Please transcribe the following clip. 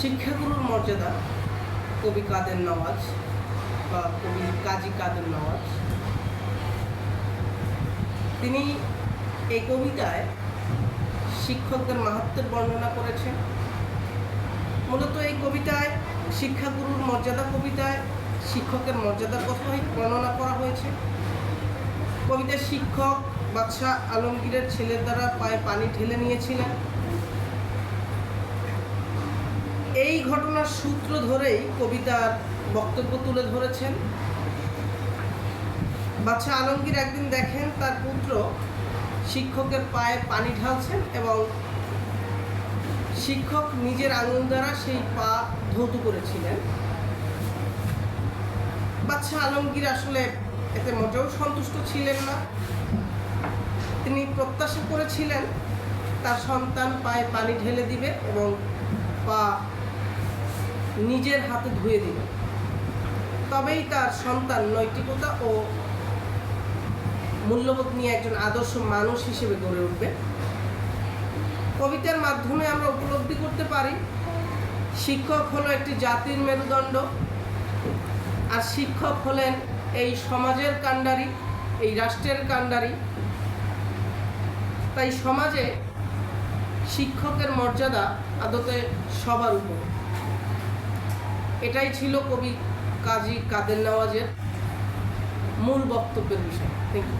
শিক্ষাগুরুর মর্যাদা, কবি কাদের নওয়াজ বা কবি কাজী কাদের নওয়াজ। তিনি এই কবিতায় শিক্ষকদের মাহাত্মের বর্ণনা করেছেন। মূলত এই কবিতায় শিক্ষাগুরুর মর্যাদা কবিতায় শিক্ষকের মর্যাদার কথাই বর্ণনা করা হয়েছে। কবিতার শিক্ষক, বাদশাহ আলমগীরের ছেলের দ্বারা পায়ে পানি ঢেলে নিয়েছিলেন। এই ঘটনার সূত্র ধরেই কবিতার বক্তব্য তুলে ধরেছেন। বাচ্চা আলমগীর একদিন দেখেন তার পুত্র শিক্ষকের পায়ে পানি ঢালছেন এবং শিক্ষক নিজের আঙুল দ্বারা সেই পা ধৌত করেছিলেন। বাচ্চা আলমগীর আসলে এতে মোটেও সন্তুষ্ট ছিলেন না। তিনি প্রত্যাশা করেছিলেন, তার সন্তান পায়ে পানি ঢেলে দিবে এবং নিজের হাতে ধুয়ে দিবে তবেই তার সন্তান নৈতিকতা ও মূল্যবোধ নিয়ে একজন আদর্শ মানুষ হিসেবে গড়ে উঠবে। কবিতার মাধ্যমে আমরা উপলব্ধি করতে পারি, শিক্ষক হলো একটি জাতির মেরুদণ্ড, আর শিক্ষক হলেন এই সমাজের কাণ্ডারি, এই রাষ্ট্রের কাণ্ডারি। তাই সমাজে শিক্ষকের মর্যাদা আদতে সবার উপর। এটাই ছিল কবি কাজী কাদের নওয়াজের মূল বক্তব্যের বিষয়। Thank you